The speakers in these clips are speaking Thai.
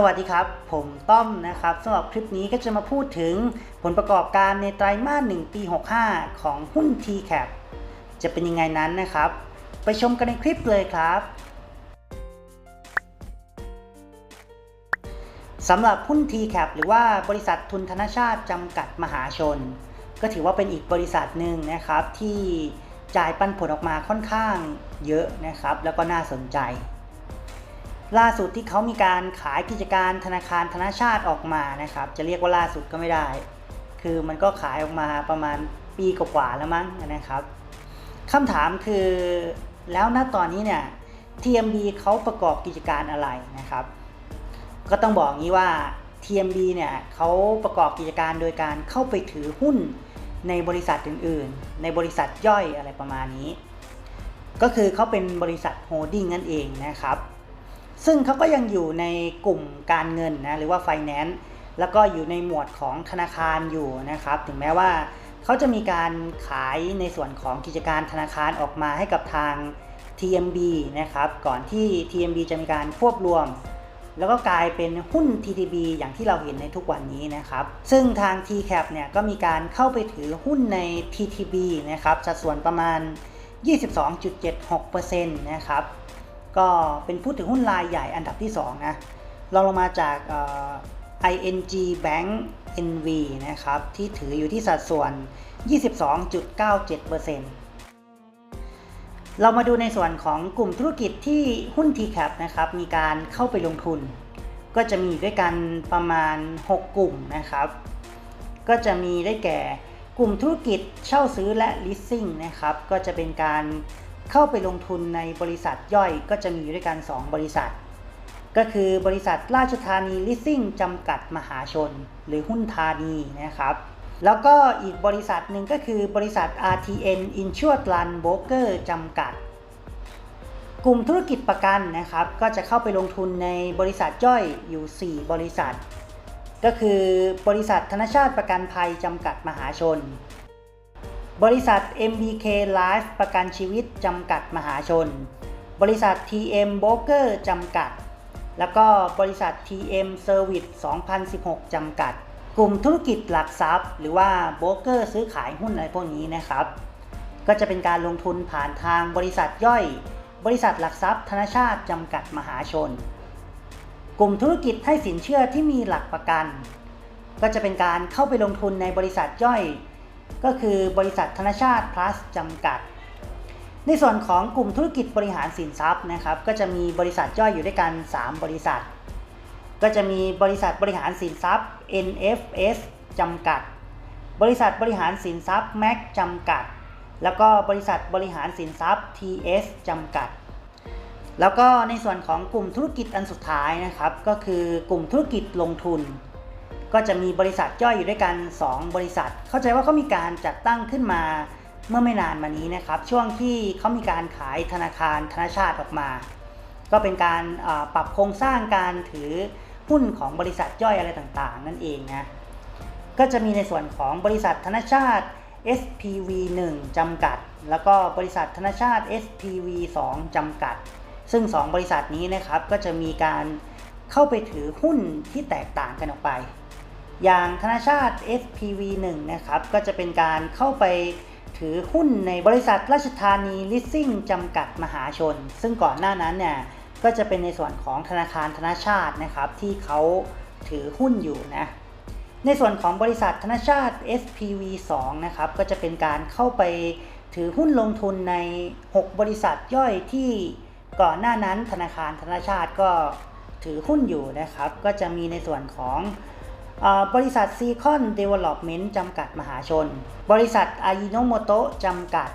สวัสดีครับ ผมต้อมนะครับสำหรับคลิปนี้ก็จะมาพูดถึงผลประกอบการในไตรมาส1ปี 65 ของหุ้น TCAP จะเป็นยังไงนั้นนะครับ ไปชมกันในคลิปเลยครับสำหรับหุ้น TCAP หรือว่าบริษัททุนธนชาติจำกัดมหาชน ก็ถือว่าเป็นอีกบริษัทหนึ่งนะครับที่จ่ายปันผลออกมาค่อนข้างเยอะนะครับ แล้วก็น่าสนใจ ล่าสุดที่เขามีการขายกิจการธนาคารธนชาติออกมานะครับ จะเรียกว่าล่าสุดก็ไม่ได้ คือมันก็ขายออกมาประมาณปีกว่าแล้วมั้งนะครับคำถามคือแล้วณตอนนี้เนี่ย TMB เขาประกอบกิจการอะไรนะครับ ก็ต้องบอกงี้ว่า TMB เนี่ยเขาประกอบกิจการโดยการเข้าไปถือหุ้นในบริษัทอื่นๆ ในบริษัทย่อยอะไรประมาณนี้ ก็คือเขาเป็นบริษัทโฮดดิ้งนั่นเองนะครับ ซึ่งเขาก็ยังอยู่ในกลุ่มการเงินนะหรือว่า Finance แล้วก็อยู่ในหมวดของธนาคารอยู่นะครับ ถึงแม้ว่าเขาจะมีการขายในส่วนของกิจการธนาคารออกมาให้กับทาง TMB นะครับก่อนที่ TMB จะมีการควบรวม แล้วก็กลายเป็นหุ้น TTB อย่างที่เราเห็นในทุกวันนี้นะครับ ซึ่งทาง TCAP เนี่ยก็มีการเข้าไปถือหุ้นใน TTB นะครับสัดส่วนประมาณ 22.76%นะครับ ก็เป็นผู้ถือหุ้นรายใหญ่อันดับที่2นะรองลงมาจาก ING Bank NV นะครับ ที่ถืออยู่ที่สัดส่วน 22.97%เรามาดูในส่วนของกลุ่มธุรกิจที่หุ้น TCAP นะครับ มีการเข้าไปลงทุน ก็จะมีด้วยกันประมาณ 6 กลุ่มนะครับ ก็จะมีได้แก่กลุ่มธุรกิจเช่าซื้อและ leasing นะครับ ก็จะเป็นการ เข้าไปลงทุนในบริษัทย่อยก็จะมีด้วยกัน 2 บริษัท ก็คือบริษัทราชธานี leasing จำกัดมหาชน หรือหุ้นธานีนะครับ แล้วก็อีกบริษัทหนึ่งก็คือบริษัท RTN Insured Run Broker จำกัด กลุ่มธุรกิจประกันนะครับ ก็จะเข้าไปลงทุนในบริษัทย่อยอยู่ 4 บริษัท ก็คือบริษัทธนชาติประกันภัยจำกัดมหาชน บริษัท MBK Life ประกันชีวิตจำกัดมหาชน บริษัท TM Broker จำกัด แล้วก็บริษัท TM Service 2016 จำกัด กลุ่มธุรกิจหลักทรัพย์ หรือว่าโบรกเกอร์ซื้อขายหุ้นอะไรพวกนี้นะครับ ก็จะเป็นการลงทุนผ่านทางบริษัทย่อย บริษัทหลักทรัพย์ ธนชาติจำกัดมหาชน กลุ่มธุรกิจให้สินเชื่อที่มีหลักประกัน ก็จะเป็นการเข้าไปลงทุนในบริษัทย่อย ก็คือบริษัทธนชาติ plus จำกัด ในส่วนของกลุ่มธุรกิจบริหารสินทรัพย์นะครับ ก็จะมีบริษัทย่อยอยู่ด้วยกัน 3 บริษัท ก็จะมีบริษัทบริหารสินทรัพย์ NFS จำกัด บริษัทบริหารสินทรัพย์ MAC จำกัด แล้วก็บริษัทบริหารสินทรัพย์ TS จำกัด แล้วก็ในส่วนของกลุ่มธุรกิจอันสุดท้ายนะครับ ก็คือกลุ่มธุรกิจลงทุน ก็จะมีบริษัทย่อยอยู่ด้วยกัน 2 บริษัท เข้าใจว่าเขามีการจัดตั้งขึ้นมาเมื่อไม่นานมานี้นะครับ ช่วงที่เขามีการขายธนาคารธนชาติออกมา ก็เป็นการปรับโครงสร้างการถือหุ้นของบริษัทย่อยอะไรต่างๆ นั่นเองนะ ก็จะมีในส่วนของบริษัทธนชาติ SPV 1จำกัด แล้วก็บริษัทธนชาติ SPV 2จำกัด ซึ่ง 2 บริษัทนี้นะครับก็จะมีการเข้าไปถือหุ้นที่แตกต่างกันออกไป อย่างธนาชาติ SPV 1 นะครับก็จะเป็นการเข้าไปถือหุ้นในบริษัทราชธานี Leasing จำกัดมหาชน ซึ่งก่อนหน้านั้นเนี่ยก็จะเป็นในส่วนของธนาคารธนาชาตินะครับที่เขาถือหุ้นอยู่นะในส่วนของบริษัทธนาชาติ SPV 2นะครับก็จะเป็นการเข้าไปถือหุ้นลงทุนใน 6 บริษัทย่อยที่ก่อนหน้านั้นธนาคารธนาชาติก็ถือหุ้นอยู่นะครับ ก็จะมีในส่วนของ บริษัทซีคอนเดเวล็อปเมนต์จำกัดมหาชน บริษัทอายิโนโมโตะจำกัด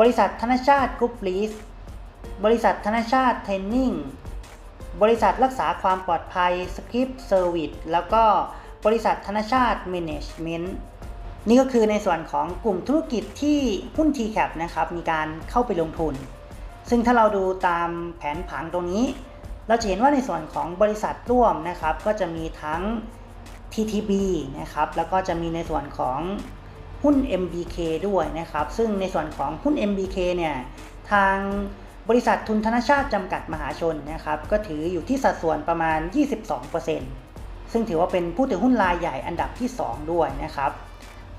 บริษัทธนชาติกรุ๊ปลีส บริษัทธนชาติเทนนิ่ง บริษัทรักษาความปลอดภัยสคริปเซอร์วิสแล้วก็บริษัทธนชาติเมเนจเมนต์นี่ก็คือในส่วนของกลุ่มธุรกิจที่หุ้น TCAP นะครับมีการเข้าไปลงทุน ซึ่งถ้าเราดูตามแผนผังตรงนี้ เราจะเห็นว่าในส่วนของบริษัทร่วมนะครับก็จะมีทั้ง TTB นะครับ แล้วก็จะมีในส่วนของหุ้น MBK ด้วยนะครับ ซึ่งในส่วนของหุ้น MBK เนี่ย ทางบริษัททุนธนชาติจำกัดมหาชนนะครับ ก็ถืออยู่ที่สัดส่วนประมาณ 22%ซึ่งถือว่าเป็นผู้ถือหุ้นรายใหญ่อันดับที่ 2 ด้วยนะครับ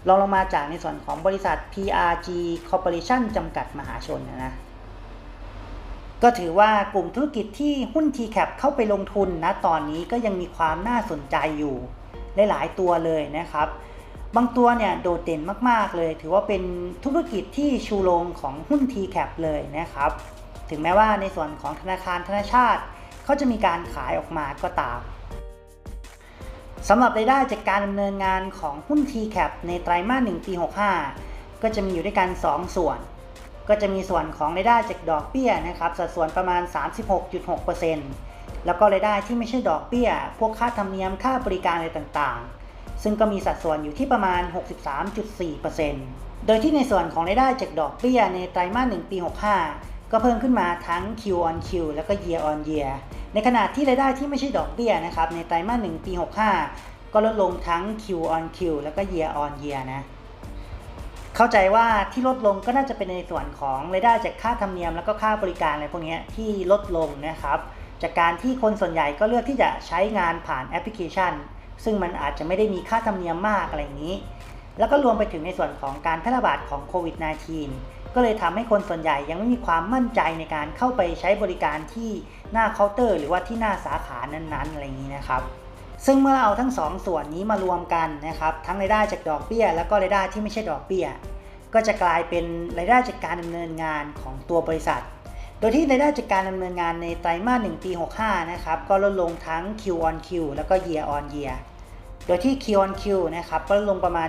รองลงมาจากในส่วนของบริษัท PRG Corporation จำกัดมหาชนนะนะก็ถือว่ากลุ่มธุรกิจที่หุ้น TCAP เข้าไปลงทุนนะตอนนี้ก็ยังมีความน่าสนใจอยู่ หลาย ๆ ตัวเลยนะครับ บางตัวเนี่ยโดดเด่นมาก ๆ เลย ถือว่าเป็นธุรกิจที่ชูโรงของหุ้น TCAP เลยนะครับ ถึงแม้ว่าในส่วนของธนาคารธนาชาติ เขาจะมีการขายออกมาก็ตามสำหรับรายได้จากการดำเนินงานของหุ้น TCAP ในไตรมาส1ปี 65 ก็จะมีอยู่ด้วยกัน 2 ส่วน ก็จะมีส่วนของรายได้จากดอกเบี้ยนะครับ สัดส่วนประมาณ 36.6% แล้วก็รายได้ที่ไม่ใช่ดอกเบี้ย พวกค่าธรรมเนียมค่าบริการอะไรต่างๆ ซึ่งก็มีสัดส่วนอยู่ที่ประมาณ 63.4%โดยที่ในส่วนของรายได้จากดอกเบี้ยในไตรมาส1ปี 65 ก็เพิ่มขึ้นมาทั้ง Q on Q แล้วก็ Year on Year ในขณะที่รายได้ที่ไม่ใช่ดอกเบี้ยนะครับในไตรมาส1ปี 65 ก็ลดลงทั้ง Q on Q แล้วก็ Year on Year นะเข้าใจว่าที่ลดลงก็น่าจะเป็นในส่วนของรายได้จากค่าธรรมเนียมแล้วก็ค่าบริการอะไรพวกนี้ที่ลดลงนะครับ จากการที่คนส่วนใหญ่ก็เลือกที่จะใช้งานผ่านแอปพลิเคชัน ซึ่งมันอาจจะไม่ได้มีค่าธรรมเนียมมากอะไรอย่างนี้ แล้วก็รวมไปถึงในส่วนของการแพร่ระบาดของโควิด -19 ก็เลยทำให้คนส่วนใหญ่ยังไม่มีความมั่นใจในการเข้าไปใช้บริการที่หน้าเคาน์เตอร์ หรือว่าที่หน้าสาขานั้นๆอะไรอย่างนี้นะครับซึ่งเมื่อเอาทั้งสองส่วนนี้มารวมกันนะครับทั้งรายได้จากดอกเบี้ย แล้วก็รายได้ที่ไม่ใช่ดอกเบี้ย ก็จะกลายเป็นรายได้จากการดำเนินงานของตัวบริษัท โดยที่รายได้จากการดำเนินงานในไตรมาส1ปี 65 นะครับ ก็ลดลงทั้ง Q on Q แล้วก็ Year on Year โดยที่ Q on Q นะครับก็ลดลงประมาณ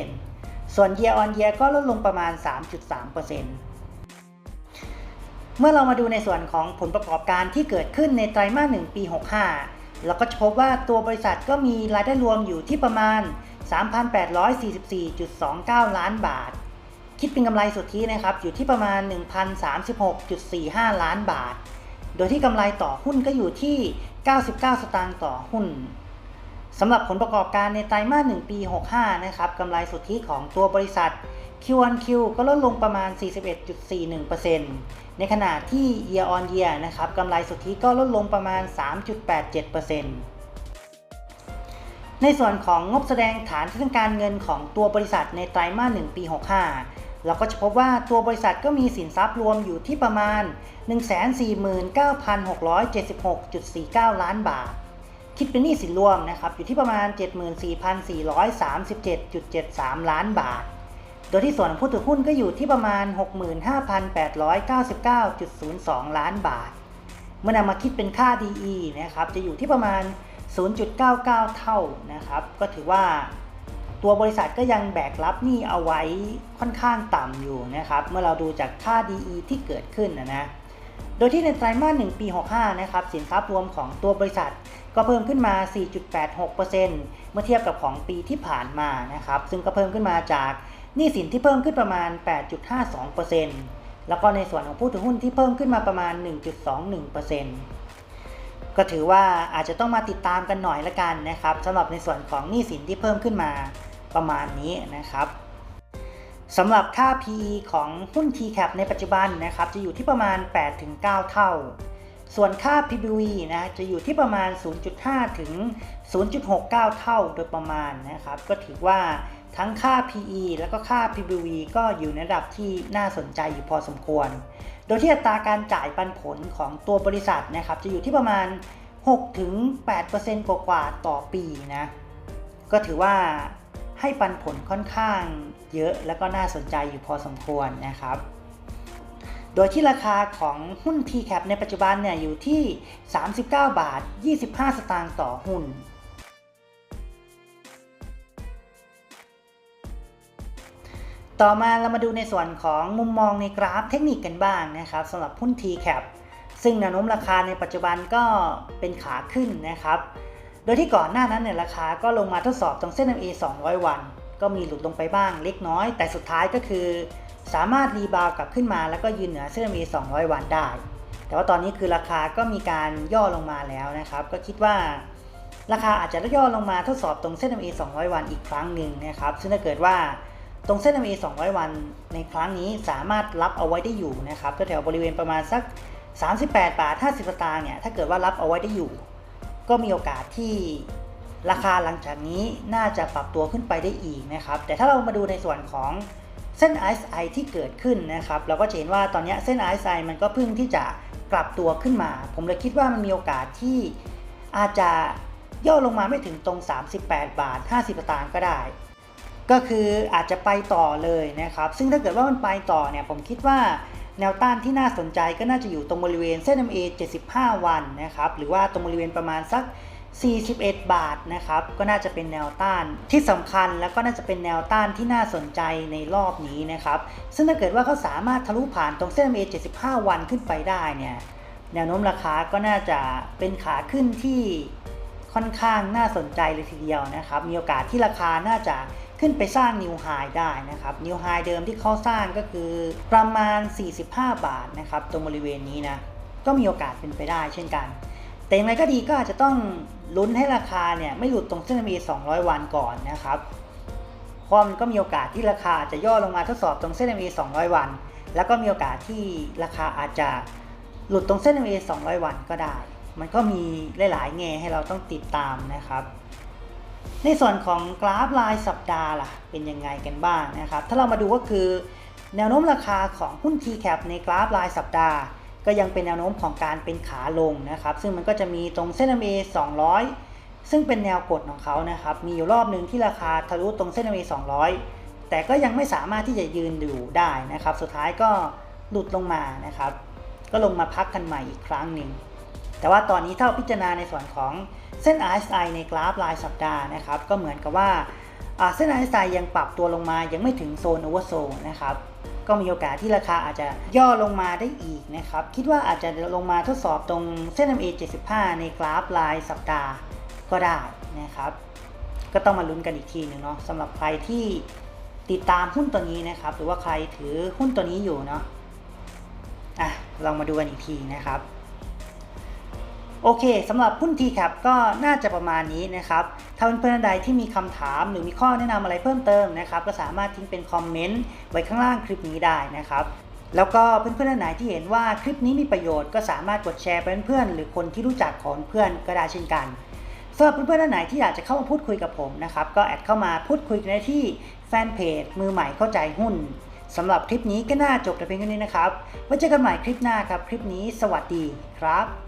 21.3%ส่วน Year on Year ก็ลดลงประมาณ 3.3%เมื่อเรามาดูในส่วนของผลประกอบการที่เกิดขึ้นในไตรมาส1ปี 65 เราก็จะพบว่าตัวบริษัทก็มีรายได้รวมอยู่ที่ประมาณ 3,844.29 ล้านบาท คิดเป็นกำไรสุทธินะครับ อยู่ที่ประมาณ 1,036.45 ล้านบาท โดยที่กำไรต่อหุ้นก็อยู่ที่ 99 สตางค์ต่อหุ้นสำหรับผลประกอบการในไตรมาส 1 ปี 65 นะครับกำไรสุทธิของตัวบริษัท Q1Q ก็ลดลงประมาณ 41.41%ในขณะที่ Year on Year นะครับกำไรสุทธิก็ลดลงประมาณ 3.87%ในส่วนของงบแสดงฐานทางการเงินของตัวบริษัทในไตรมาส 1 ปี 65 เราก็จะพบว่าตัวบริษัทก็มีสินทรัพย์รวมอยู่ที่ประมาณ 149,676.49 ล้านบาท คิดเป็นหนี้สินรวมนะครับอยู่ที่ประมาณ 74,437.73 ล้านบาท โดยที่ส่วนของผู้ถือหุ้นก็อยู่ที่ประมาณ 65,899.02 ล้านบาท เมื่อนำมาคิดเป็นค่า DE นะครับจะอยู่ที่ประมาณ 0.99 เท่านะครับก็ถือว่า ตัวบริษัทก็ยังแบกรับหนี้เอาไว้ค่อนข้างต่ำอยู่นะครับ เมื่อเราดูจากค่า DE ที่เกิดขึ้นนะนะโดยที่ในไตรมาส1ปี 65 นะครับสินทรัพย์รวมของตัวบริษัทก็เพิ่มขึ้นมา 4.86%เมื่อเทียบกับของปีที่ผ่านมานะครับ ซึ่งก็เพิ่มขึ้นมาจากหนี้สินที่เพิ่มขึ้นประมาณ 8.52%แล้วก็ในส่วนของผู้ถือหุ้นที่เพิ่มขึ้นมาประมาณ 1.21% ก็ถือว่าอาจจะต้องมาติดตามกันหน่อยละกันนะครับสำหรับในส่วนของหนี้สินที่เพิ่มขึ้นมาประมาณนี้นะครับสำหรับค่า PE ของหุ้น TCAP ในปัจจุบันนะครับจะอยู่ที่ประมาณ 8-9 เท่า ส่วนค่า PBV นะจะอยู่ที่ประมาณ 0.5 ถึง 0.69 เท่าโดยประมาณนะครับ ก็ถือว่าทั้งค่า PE แล้วก็ค่า PBV ก็อยู่ในระดับที่น่าสนใจอยู่พอสมควร โดยที่อัตราการจ่ายปันผลของตัวบริษัทนะครับ จะอยู่ที่ประมาณ 6-8%กว่าๆต่อปีนะ ก็ถือว่าให้ปันผลค่อนข้างเยอะแล้วก็น่าสนใจอยู่พอสมควรนะครับ โดยที่ราคาของหุ้น TCAP ในปัจจุบันเนี่ยอยู่ที่ 39 บาท 25 สตางค์ต่อหุ้น ต่อมาเรามาดูในส่วนของมุมมองในกราฟเทคนิคกันบ้างนะครับสำหรับหุ้น TCAP ซึ่งแนวโน้มราคาในปัจจุบันก็เป็นขาขึ้นนะครับ โดยที่ก่อนหน้านั้นเนี่ยราคาก็ลงมาทดสอบตรงเส้น MA 200 วัน ก็มีหลุดลงไปบ้างเล็กน้อย แต่สุดท้ายก็คือ สามารถรีบาวกลับขึ้นมา แล้วก็ยืนเหนือเส้น MA 200 วันได้ แต่ว่าตอนนี้คือราคาก็มีการย่อลงมาแล้วนะครับ ก็คิดว่าราคาอาจจะย่อลงมาทดสอบตรงเส้น MA 200 วันอีกครั้งหนึ่งนะครับ ซึ่งถ้าเกิดว่าตรงเส้น MA 200 วันในครั้งนี้สามารถรับเอาไว้ได้อยู่นะครับแถวๆบริเวณประมาณสัก 38 บาท 50 สตางค์เนี่ย ถ้าเกิดว่ารับเอาไว้ได้อยู่ ก็มีโอกาสที่ ราคาหลังจากนี้น่าจะปรับตัวขึ้นไปได้อีกนะครับ แต่ถ้าเรามาดูในส่วนของเส้น RSI ที่เกิดขึ้นนะครับ เราก็จะเห็นว่าตอนนี้เส้น RSI มันก็เพิ่งที่จะกลับตัวขึ้นมา ผมเลยคิดว่ามันมีโอกาสที่อาจจะย่อลงมาไม่ถึงตรง 38 บาท 50สตางค์ก็ได้ ก็คืออาจจะไปต่อเลยนะครับ ซึ่งถ้าเกิดว่ามันไปต่อเนี่ยผมคิดว่าแนวต้านที่น่าสนใจก็น่าจะอยู่ตรงบริเวณเส้น MA 75 วันนะครับ หรือว่าตรงบริเวณประมาณสัก 41 บาทนะครับ ก็น่าจะเป็นแนวต้านที่สำคัญแล้วก็น่าจะเป็นแนวต้านที่น่าสนใจในรอบนี้นะครับ ซึ่งถ้าเกิดว่าเขาสามารถทะลุผ่านตรงเส้น MA 75 วันขึ้นไปได้เนี่ยแนวโน้มราคาก็น่าจะเป็นขาขึ้นที่ค่อนข้างน่าสนใจเลยทีเดียวนะครับ มีโอกาสที่ราคาน่าจะขึ้นไปสร้างนิวไฮได้นะครับนิวไฮเดิมที่เขาสร้างก็คือประมาณ 45 บาทนะครับ ตรงบริเวณนี้นะก็มีโอกาสเป็นไปได้เช่นกัน แต่อย่างไรก็ดีก็อาจจะต้อง ลุ้นให้ราคาเนี่ยไม่หลุดตรงเส้น MA 200 วันก่อนนะครับเพราะมันก็มีโอกาสที่ราคาจะย่อลงมาทดสอบตรงเส้น MA 200 วัน แล้วก็มีโอกาสที่ราคาอาจจะหลุดตรงเส้น MA 200 วันก็ได้ มันก็มีหลายๆแง่ให้เราต้องติดตามนะครับ ในส่วนของกราฟรายสัปดาห์ล่ะเป็นยังไงกันบ้างนะครับ ถ้าเรามาดูก็คือแนวโน้มราคาของหุ้น TCAP ในกราฟรายสัปดาห์ ก็ยังเป็นแนวโน้มของการเป็นขาลงนะครับ ซึ่งมันก็จะมีตรงเส้น MA 200 ซึ่งเป็นแนวกดของเขานะครับ มีอยู่รอบหนึ่งที่ราคาทะลุตรงเส้น MA 200 แต่ก็ยังไม่สามารถที่จะยืนอยู่ได้นะครับ สุดท้ายก็หลุดลงมานะครับ ก็ลงมาพักกันใหม่อีกครั้งหนึ่ง แต่ว่าตอนนี้ถ้าเราพิจารณาในส่วนของเส้น RSI ในกราฟรายสัปดาห์นะครับ ก็เหมือนกับว่าอ่าเส้น RSI ยังปรับตัวลงมายังไม่ถึงโซนโอเวอร์โซนนะครับ ก็มีโอกาสที่ราคาอาจจะย่อลงมาได้อีกนะครับ คิดว่าอาจจะลงมาทดสอบตรงเส้น MA 75 ในกราฟรายสัปดาห์ก็ได้นะครับ ก็ต้องมาลุ้นกันอีกทีหนึ่งเนาะสำหรับใครที่ติดตามหุ้นตัวนี้นะครับ หรือว่าใครถือหุ้นตัวนี้อยู่เนาะอะลองมาดูกันอีกทีนะครับ โอเคสำหรับหุ้น TCAP ก็น่าจะประมาณนี้นะครับถ้าเพื่อนๆใดที่มีคำถามหรือมีข้อแนะนำอะไรเพิ่มเติมนะครับก็สามารถทิ้งเป็นคอมเมนต์ไว้ข้างล่างคลิปนี้ได้นะครับแล้วก็เพื่อนๆท่านไหนที่เห็นว่าคลิปนี้มีประโยชน์ก็สามารถกดแชร์ไปเพื่อนๆหรือคนที่รู้จักของเพื่อนก็ได้เช่นกันสำหรับเพื่อนๆท่านไหนที่อยากจะเข้ามาพูดคุยกับผมนะครับก็แอดเข้ามาพูดคุยกันได้ที่แฟนเพจมือใหม่เข้าใจหุ้นสำหรับคลิปนี้ก็น่าจบแต่เพียงเท่านี้นะครับไว้เจอกันใหม่คลิปหน้าครับ คลิปนี้สวัสดีครับ